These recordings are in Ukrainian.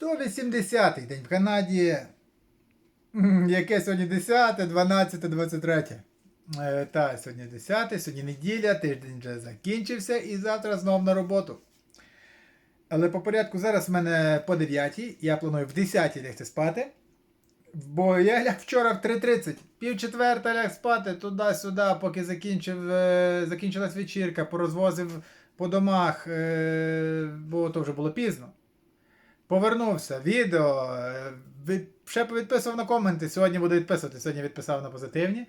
180-й день в Канаді. Яке сьогодні 10, 12, 23. Е, та, сьогодні 10, сьогодні неділя, тиждень вже закінчився і завтра знов на роботу. Але по порядку зараз в мене по 9, я планую в 10 лягти спати. Бо я ляг вчора в 3.30, пів четверта ляг спати туди-сюди, поки закінчив, е, закінчилась вечірка, порозвозив по домах, е, бо то вже було пізно. Повернувся, відео, е, від, ще повідписував на коменти. Сьогодні буду відписувати, сьогодні відписав на позитивні.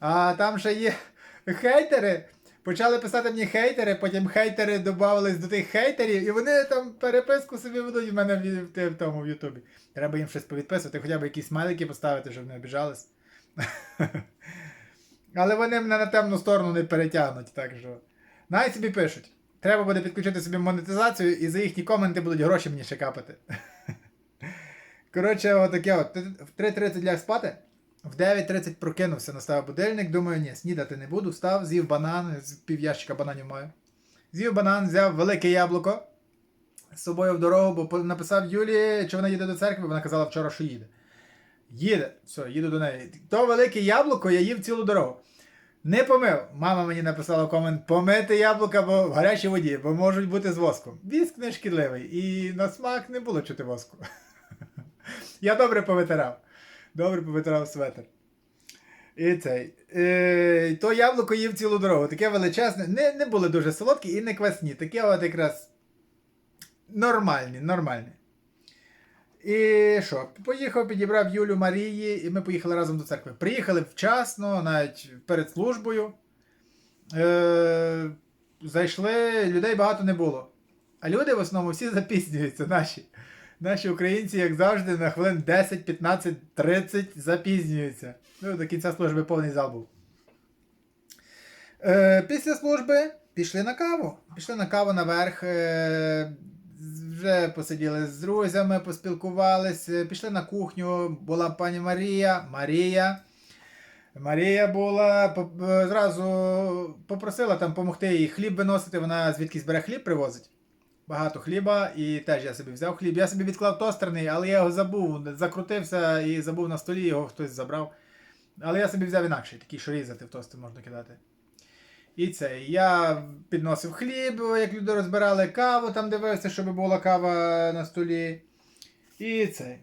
А там ще є хейтери. Почали писати мені хейтери, потім хейтери додавались до тих хейтерів, і вони там переписку собі ведуть в мене в, в, в тому в Ютубі. Треба їм щось повідписувати, хоча б якісь смайлики поставити, щоб не обіжались. Але вони мене на темну сторону не перетягнуть, так що. Навіть собі пишуть. Треба буде підключити собі монетизацію, і за їхні коменти будуть гроші мені ще капати. Коротше, отаке от. В 3.30 ляг спати. В 9.30 прокинувся, наставив будильник. Думаю, ні, снідати не буду. Встав, з'їв банан, пів ящика бананів маю. З'їв банан, взяв велике яблуко з собою в дорогу, бо написав Юлі, чи вона їде до церкви, вона казала вчора, що їде. Їде, все, їду до неї. То велике яблуко я їв цілу дорогу. Не помив. Мама мені написала комент: помити яблука бо в гарячій воді, бо можуть бути з воском. Віск не шкідливий, і на смак не було чути воску. Я добре повитирав. Добре повитирав светр. І цей. Е, то яблуко їв цілу дорогу. Таке величезне. Не, не були дуже солодкі і не квасні. Таке от якраз нормальні, нормальні. І що? Поїхав, підібрав Юлю Марії, і ми поїхали разом до церкви. Приїхали вчасно, навіть перед службою. Е, зайшли, людей багато не було. А люди в основному всі запізнюються, наші. Наші українці, як завжди, на хвилин 10, 15, 30 запізнюються. Ну, до кінця служби повний зал був. Е, після служби пішли на каву. Пішли на каву наверх. Е, вже посиділи з друзями, поспілкувалися, пішли на кухню. Була пані Марія. Марія. Марія була е, зразу попросила там допомогти їй хліб виносити. Вона звідкись бере хліб привозить. Багато хліба, і теж я собі взяв хліб. Я собі відклав тостерний, але я його забув, закрутився і забув на столі, його хтось забрав. Але я собі взяв інакший, такий, що різати в тостер можна кидати. І це. Я підносив хліб, як люди розбирали каву, там дивився, щоб була кава на столі. І це.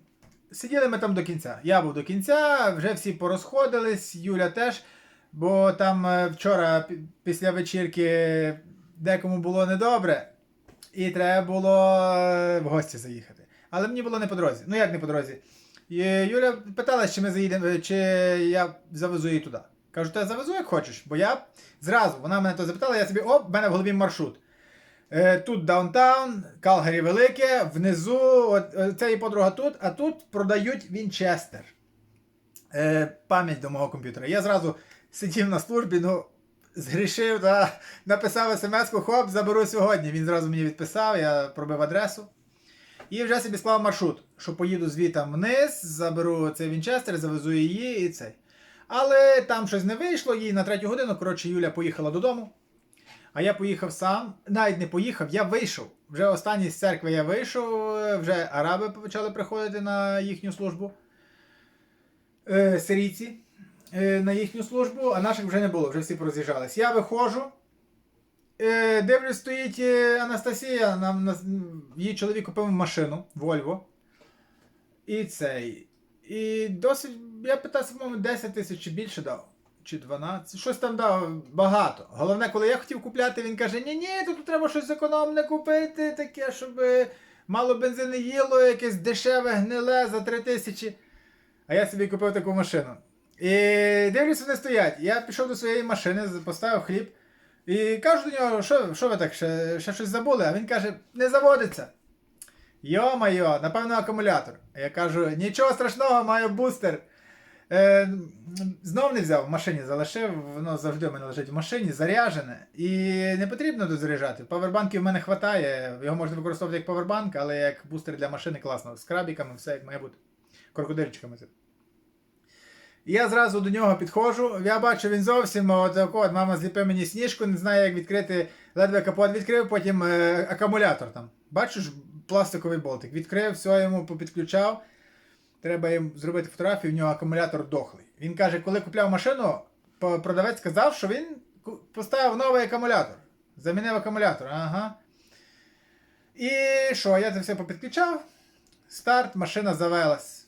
Сиділи ми там до кінця. Я був до кінця, вже всі порозходились, Юля теж. Бо там е, вчора після вечірки декому було недобре. І треба було е, в гості заїхати. Але мені було не по дорозі. Ну як не по дорозі? І Юля питала, чи ми заїдемо, е, чи я завезу її туди. Кажу, та завезу як хочеш, бо я зразу, вона мене то запитала, я собі, оп, в мене в голові маршрут. Е, тут даунтаун, Калгарі велике, внизу, е, це і подруга тут, а тут продають Вінчестер. Е, пам'ять до мого комп'ютера. Я зразу сидів на службі, ну, згрішив та написав смс-ку, хоп, заберу сьогодні. Він зразу мені відписав, я пробив адресу. І вже собі склав маршрут, що поїду звітом вниз, заберу цей Вінчестер, завезу її і цей. Але там щось не вийшло, їй на третю годину, коротше, Юля поїхала додому. А я поїхав сам, навіть не поїхав, я вийшов. Вже останній з церкви я вийшов, вже араби почали приходити на їхню службу. Е, сирійці е, на їхню службу, а наших вже не було, вже всі пороз'їжджались. Я виходжу. Е, дивлюсь, стоїть е, Анастасія, нам, нас- її чоловік купив машину Вольво. І цей. І досить. Я питався, по-моєму, 10 тисяч чи більше дав. Чи 12. Щось там дав багато. Головне, коли я хотів купляти, він каже: ні, ні, тут треба щось економне купити, таке, щоб е, мало бензину їло, якесь дешеве гниле за 3 тисячі. А я собі купив таку машину. І дивлюсь, вони стоять. Я пішов до своєї машини, поставив хліб. І кажу до нього, що, що ви так, ще, ще щось забули? А він каже, не заводиться. Йо-майо, напевно, акумулятор. Я кажу, нічого страшного, маю бустер. Е, знов не взяв в машині, залишив, воно завжди в мене лежить в машині, заряджене. І не потрібно дозаряджати. Павербанків в мене вистачає, його можна використовувати як павербанк, але як бустер для машини класно. З крабіками, все як має бути. Крокодильчиками. Я зразу до нього підходжу. Я бачу, він зовсім от, мама зліпив мені сніжку, не знаю, як відкрити, ледве капот відкрив, потім е, акумулятор там. Бачу ж, пластиковий болтик. Відкрив, все йому попідключав. Треба їм зробити фотографію, в нього акумулятор дохлий. Він каже, коли купляв машину, продавець сказав, що він поставив новий акумулятор. Замінив акумулятор. Ага. І що, я це все попідключав. Старт, машина завелась.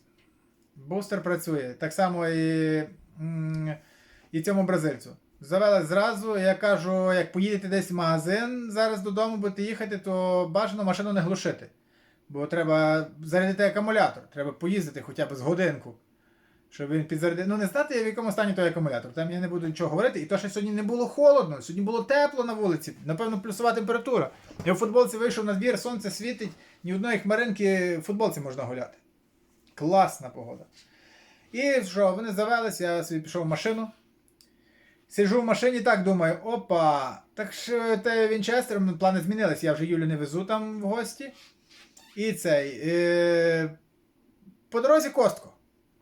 Бустер працює. Так само і, і цьому бразильцю. Завелась зразу. Я кажу, як поїдете десь в магазин зараз додому будете їхати, то бажано машину не глушити. Бо треба зарядити акумулятор. Треба поїздити хоча б з годинку. Щоб він підзарядив. Ну не знати, в якому стані той акумулятор. Там я не буду нічого говорити. І то, що сьогодні не було холодно, сьогодні було тепло на вулиці, напевно, плюсова температура. Я в футболці вийшов на двір, сонце світить, ні одної хмаринки в футболці можна гуляти. Класна погода. І що, вони завелись, я собі пішов в машину. Сиджу в машині, так думаю, опа, так що те Вінчестер, ну, плани змінились, я вже Юлю не везу там в гості. І цей. Е, по дорозі Костко.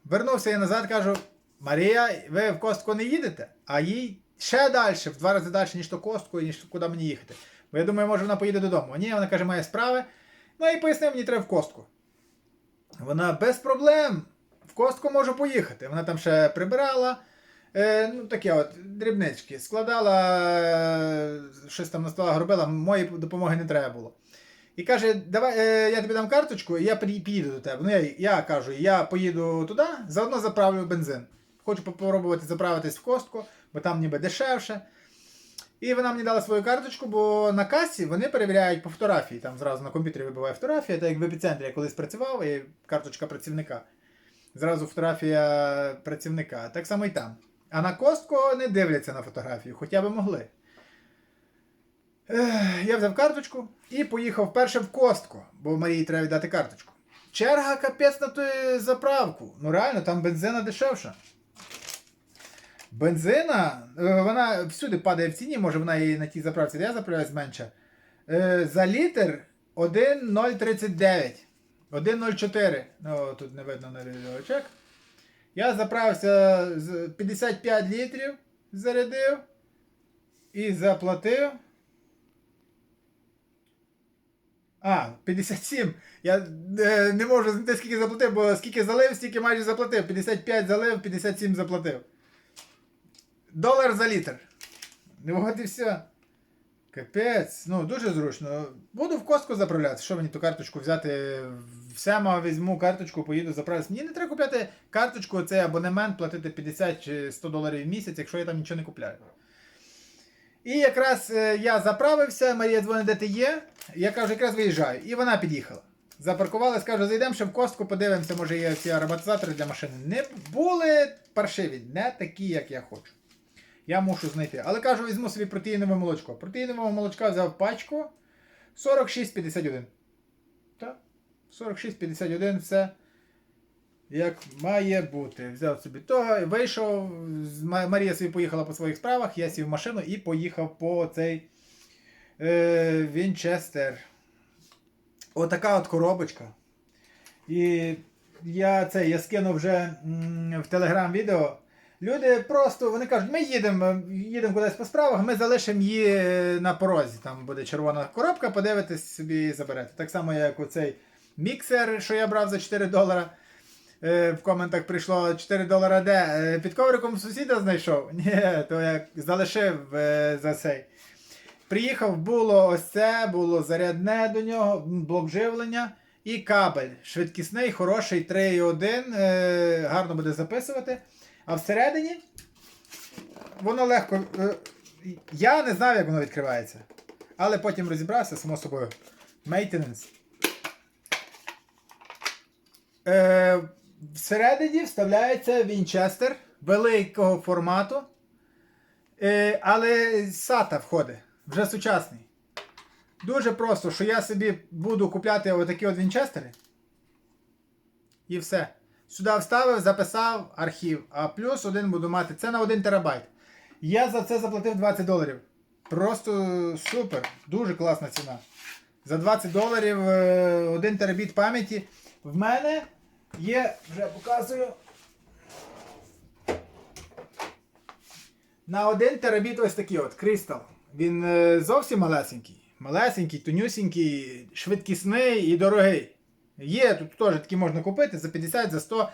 Вернувся я назад, кажу: Марія, ви в Костко не їдете, а їй ще далі, в два рази далі, ніж то Костко, ніж куди мені їхати. Бо я думаю, може вона поїде додому. Ні, вона каже, має справи. Ну і пояснив, мені треба в Костку. Вона без проблем. В Костку можу поїхати. Вона там ще прибирала. Е, ну, таке от, дрібнички. Складала, е, щось там на столах робила, моєї допомоги не треба було. І каже, давай е, я тобі дам карточку, і я приї- під'їду до тебе. Ну, я, я кажу, я поїду туди, заодно заправлю бензин. Хочу попробувати заправитись в костку, бо там ніби дешевше. І вона мені дала свою карточку, бо на касі вони перевіряють по фотографії. Там зразу на комп'ютері вибиває фотографія, так як в епіцентрі я колись працював, і карточка працівника. Зразу фотографія працівника. Так само і там. А на костку не дивляться на фотографію, хоча б могли. Я взяв карточку і поїхав перше в костку, бо Марії треба віддати карточку. Черга капець на ту заправку. Ну реально, там бензина дешевша. Бензина, е, вона всюди падає в ціні, може вона і на тій заправці, де я заправляюсь менше. За літр 1,039. 1,04. Ну, тут не видно на відеочек. Я заправився з 55 літрів, зарядив і заплатив. А, 57. Я е, не можу знайти, скільки заплатив, бо скільки залив, стільки майже заплатив. 55 залив, 57 заплатив. Долар за літр. Ну от і все. Капець. Ну, дуже зручно. Буду в костку заправляти. Що мені ту карточку взяти? В Сема візьму карточку, поїду заправитися. Мені не треба купляти карточку, цей абонемент, платити 50 чи 100 доларів в місяць, якщо я там нічого не купляю. І якраз е, я заправився, Марія дзвонить, де ти є. Я кажу, якраз виїжджаю. І вона під'їхала. Запаркувалась, кажу, зайдемо ще в костку, подивимося, може є ці ароматизатори для машини. Не були паршиві, не такі, як я хочу. Я мушу знайти. Але кажу, візьму собі протеїнове молочко. Протеїнового молочка взяв пачку 46,51. Так, 46,51 все. Як має бути. Взяв собі того, вийшов. Марія собі поїхала по своїх справах, я сів в машину і поїхав по цей е, Вінчестер. Отака от коробочка. І я це я скинув вже в телеграм відео. Люди просто вони кажуть, ми їдемо, їдемо кудись по справах, ми залишимо її е, на порозі. Там буде червона коробка, подивитесь собі і заберете. Так само, як оцей міксер, що я брав за 4 долара. Е, В коментах прийшло 4 долара де. Е, Під ковриком сусіда знайшов. Ні, то я залишив за цей. Приїхав, було ось це, було зарядне до нього, блок живлення і кабель. Швидкісний, хороший 3,1. Е, гарно буде записувати. А всередині воно легко. е, я не знав, як воно відкривається. Але потім розібрався, само собою. Maintenance. Е, всередині вставляється Вінчестер великого формату. Е, але SATA входить. Вже сучасний. Дуже просто, що я собі буду купляти отакі от Вінчестери. І все. Сюди вставив, записав архів. А плюс один буду мати. Це на 1 терабайт. Я за це заплатив 20 доларів. Просто супер. Дуже класна ціна. За 20 доларів 1 терабіт пам'яті. В мене є, вже показую. На 1 терабіт ось такий от Crystal. Він е, зовсім малесенький. Малесенький, тонюсінький, швидкісний і дорогий. Є, тут теж такі можна купити за 50, за 100.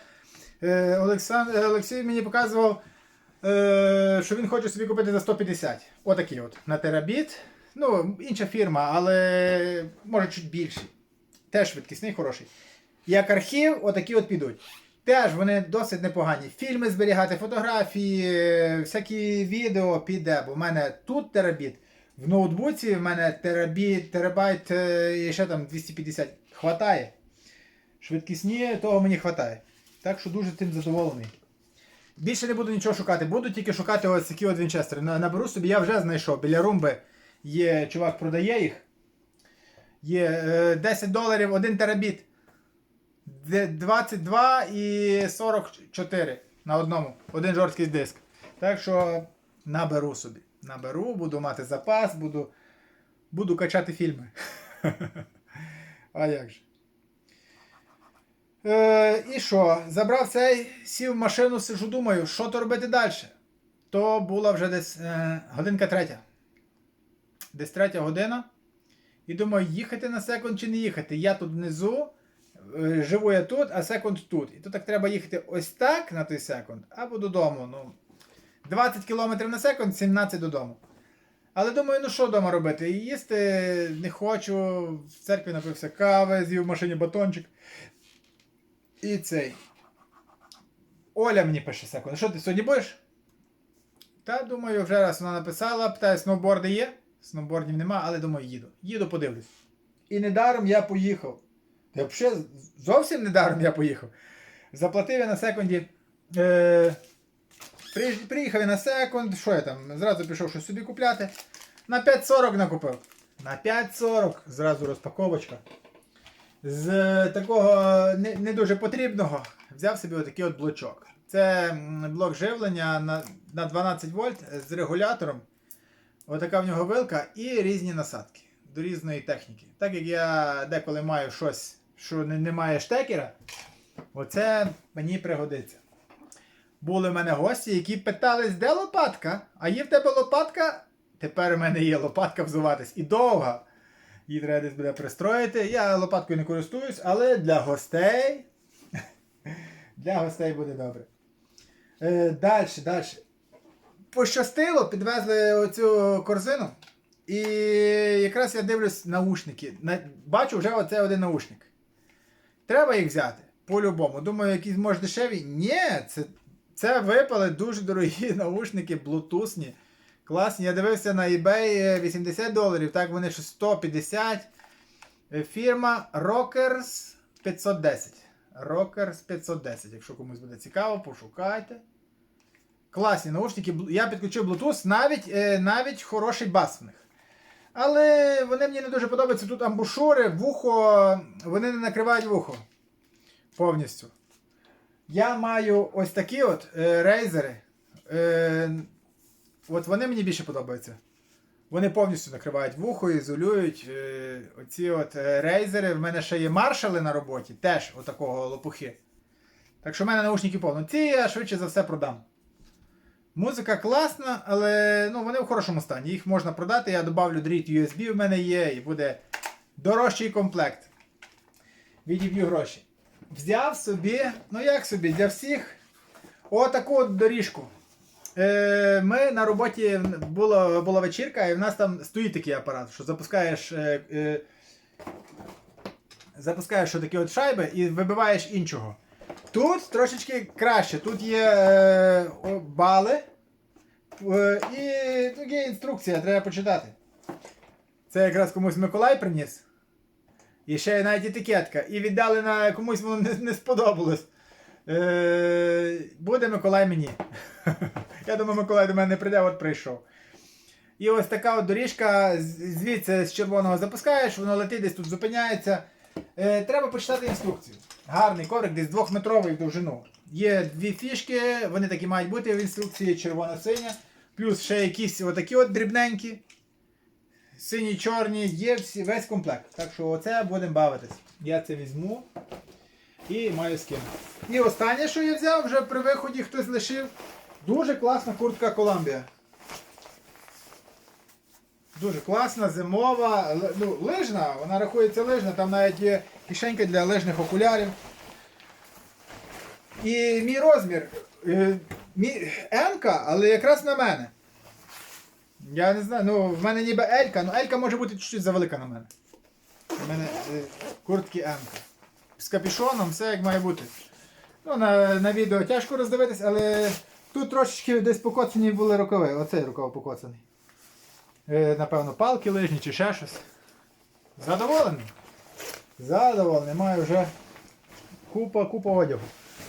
Е, Олександр, Олексій мені показував, е, що він хоче собі купити за 150. Отакий от на терабіт. Ну, інша фірма, але може чуть більший. Теж швидкісний, хороший. Як архів, отакі от підуть. Теж вони досить непогані. Фільми зберігати, фотографії, всякі відео піде. Бо в мене тут терабіт. В ноутбуці в мене терабіт, терабайт е, і ще там 250. Хватає. Швидкісні, того мені хватає. Так що дуже цим задоволений. Більше не буду нічого шукати. Буду тільки шукати ось такі от вінчестери. Наберу собі, я вже знайшов. Біля румби є чувак продає їх. Є е, 10 доларів 1 терабіт. 22 і 44 на одному. Один жорсткий диск. Так що наберу собі. Наберу, буду мати запас, буду, буду качати фільми. А як же? Е, і що? Забрав цей, сів в машину, сижу, думаю, що то робити далі. То була вже десь е, годинка третя. Десь третя година. І думаю, їхати на секунд чи не їхати. Я тут внизу, е, живу я тут, а секунд тут. І то так треба їхати ось так на той секунд, або додому. Ну, 20 км на секунд, 17 додому. Але думаю, ну що вдома робити? Їсти не хочу, в церкві напився кави, з'їв в машині батончик. І цей. Оля мені пише секунд. Що ти сьогодні будеш? Та думаю, вже раз вона написала, питає, сноуборди є? Сноубордів нема, але думаю, їду. Їду, подивлюсь. І недаром я поїхав. Та взагалі зовсім недаром я поїхав. Заплатив я на секунді. Е, приїхав я на секунд. Що я там? Зразу пішов щось собі купляти. На 5.40 накупив. На 5.40 зразу розпаковочка. З такого не, не дуже потрібного взяв собі отакий от блочок. Це блок живлення на, на 12 вольт з регулятором. Отака в нього вилка і різні насадки до різної техніки. Так як я деколи маю щось, що не, не має штекера, оце мені пригодиться. Були в мене гості, які питались, де лопатка? А є в тебе лопатка? Тепер у мене є лопатка взуватись. І довга. Її треба десь буде пристроїти. Я лопаткою не користуюсь, але для гостей. Для гостей буде добре. Е, далі, далі. Пощастило, підвезли оцю корзину. І якраз я дивлюсь наушники. Бачу вже оце один наушник. Треба їх взяти. По-любому. Думаю, якісь може дешеві. Ні, це, це випали дуже дорогі наушники, блутусні. Класні. Я дивився на eBay е, 80 доларів, так вони ще 150. Е, Фірма Rockers 510. Rockers 510. Якщо комусь буде цікаво, пошукайте. Класні наушники. Я підключив Bluetooth, навіть, е, навіть хороший бас в них. Але вони мені не дуже подобаються. Тут амбушури, вухо, вони не накривають вухо. Повністю. Я маю ось такі от е, рейзери. Е, от вони мені більше подобаються. Вони повністю накривають вухо, ізолюють. Е, оці от е, рейзери. В мене ще є маршали на роботі, теж отакого лопухи. Так що в мене наушники повно. Ці я швидше за все продам. Музика класна, але ну, вони в хорошому стані. Їх можна продати, я добавлю дріт USB в мене є, і буде дорожчий комплект. Відіб'ю гроші. Взяв собі, ну як собі, для всіх отаку от доріжку. Е, ми на роботі була, була вечірка, і в нас там стоїть такий апарат, що запускаєш. Е, е, запускаєш такі от шайби і вибиваєш іншого. Тут трошечки краще. Тут є бали. І тут є інструкція, треба почитати. Це якраз комусь Миколай приніс. І ще навіть етикетка. І віддали на комусь воно не, не сподобалось. Е, буде Миколай мені. Я думаю, Миколай до мене не прийде, от прийшов. І ось така от доріжка, звідси з червоного запускаєш, воно летить десь тут зупиняється. Е, треба почитати інструкцію. Гарний коврик, десь двохметровий в довжину. Є дві фішки, вони такі мають бути в інструкції, червона-синя. Плюс ще якісь отакі от дрібненькі. Сині, чорні, є всі, весь комплект. Так що оце будемо бавитись. Я це візьму і маю з ким. І останнє, що я взяв, вже при виході хтось лишив. Дуже класна куртка Columbia. Дуже класна, зимова, ну, лижна, вона рахується лижна, там навіть є кишенька для лижних окулярів. І мій розмір. е, Мій але якраз на мене. Я не знаю, ну в мене ніби Елька, ну Елька може бути чуть-чуть завелика на мене. У мене е, куртки М-ка. З капюшоном, все як має бути. Ну, на, на відео тяжко роздивитись, але тут трошечки десь покоцані були рукави. Оцей рукав покоцаний. Е, напевно, палки лижні чи ще щось. Задоволений? Задоволений. Маю вже купа, купа одягу.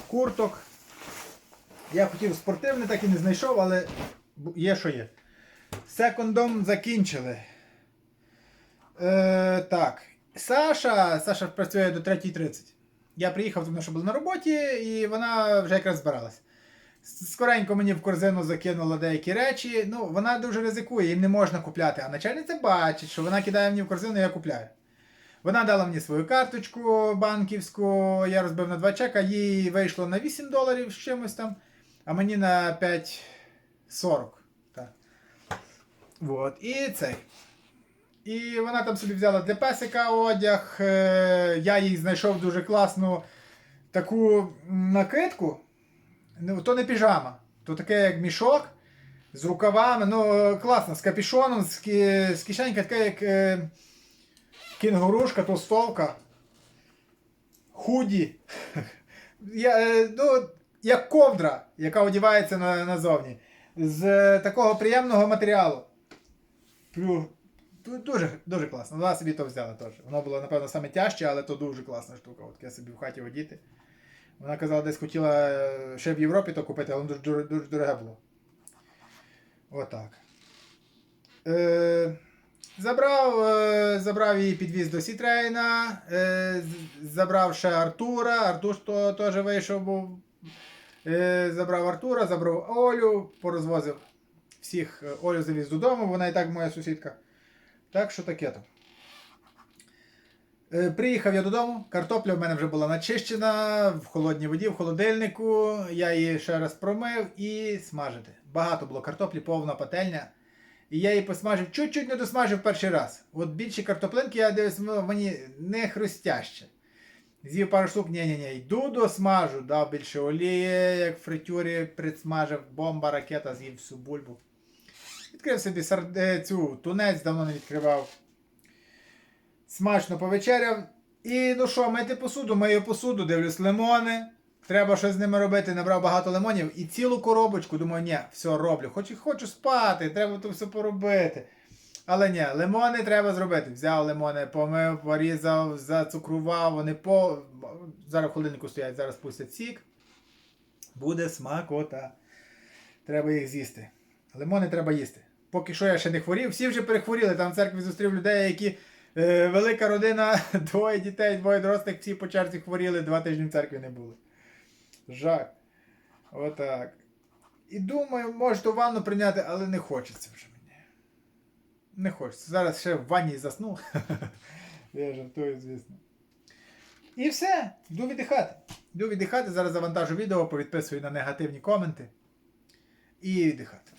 Курток. Я хотів спортивний, так і не знайшов, але є що є. Секондом закінчили. Е, так. Саша, Саша працює до 3.30. Я приїхав, тому що був на роботі, і вона вже якраз збиралась. Скоренько мені в корзину закинула деякі речі. Ну, вона дуже ризикує, їм не можна купляти. А начальниця бачить, що вона кидає мені в корзину, я купляю. Вона дала мені свою карточку банківську, я розбив на два чека, їй вийшло на 8 доларів з чимось там, а мені на 5,40. Так. Вот. І цей. І вона там собі взяла для песика одяг. е, Я їй знайшов дуже класну таку накидку. Ну, то не піжама, то таке як мішок з рукавами. Ну, класно, з капішоном, з, кі- з кишенька, така як е, кінгурушка, толстовка. Худі. Я, е, ну, як ковдра, яка одягається на, назовні. З такого приємного матеріалу. Ду- Дуже, дуже класно. Вона собі то взяла теж. Воно було, напевно, саме тяжче, але то дуже класна штука. От я собі в хаті одіти. Вона казала, десь хотіла е, ще в Європі то купити, але воно дуже, дуже, дороге було. Отак. Е, забрав, е, забрав її підвіз до Сітрейна, е, забрав ще Артура. Артур теж вийшов був. Е, забрав Артура, забрав Олю, порозвозив всіх. Е, Олю завіз додому, вона і так моя сусідка. Так що таке то. Е, Приїхав я додому, картопля в мене вже була начищена в холодній воді, в холодильнику. Я її ще раз промив і смажити. Багато було картоплі, повна пательня. І я її посмажив, чуть-чуть не досмажив перший раз. От більші картоплинки, я дивлюсь, ну, мені не хрустяще. З'їв пару штук, ні-ні-ні, йду досмажу, дав більше олії, як в фритюрі присмажив, бомба, ракета, з'їв всю бульбу. Відкрив собі цю тунець, давно не відкривав. Смачно повечеряв. І ну що, мити посуду, мию посуду, дивлюсь лимони. Треба щось з ними робити. Набрав багато лимонів і цілу коробочку. Думаю, ні, все роблю. Хочу, хочу спати, треба то все поробити. Але ні, лимони треба зробити. Взяв лимони, помив, порізав, зацукрував, вони по. Зараз холодильнику стоять, зараз пустять сік. Буде смакота. Треба їх з'їсти. Лимони треба їсти. Поки що я ще не хворів. Всі вже перехворіли. Там в церкві зустрів людей, які е, велика родина, двоє дітей, двоє дорослих, всі по черзі хворіли, два тижні в церкві не були. Жах. Отак. І думаю, може ту ванну прийняти, але не хочеться вже мені. Не хочеться. Зараз ще в ванні засну. Я жартую, звісно. І все, йду віддихати. Йду віддихати, зараз завантажу відео, повідписую на негативні коменти. І віддихати.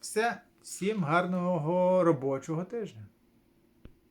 Все, всім гарного робочого тижня.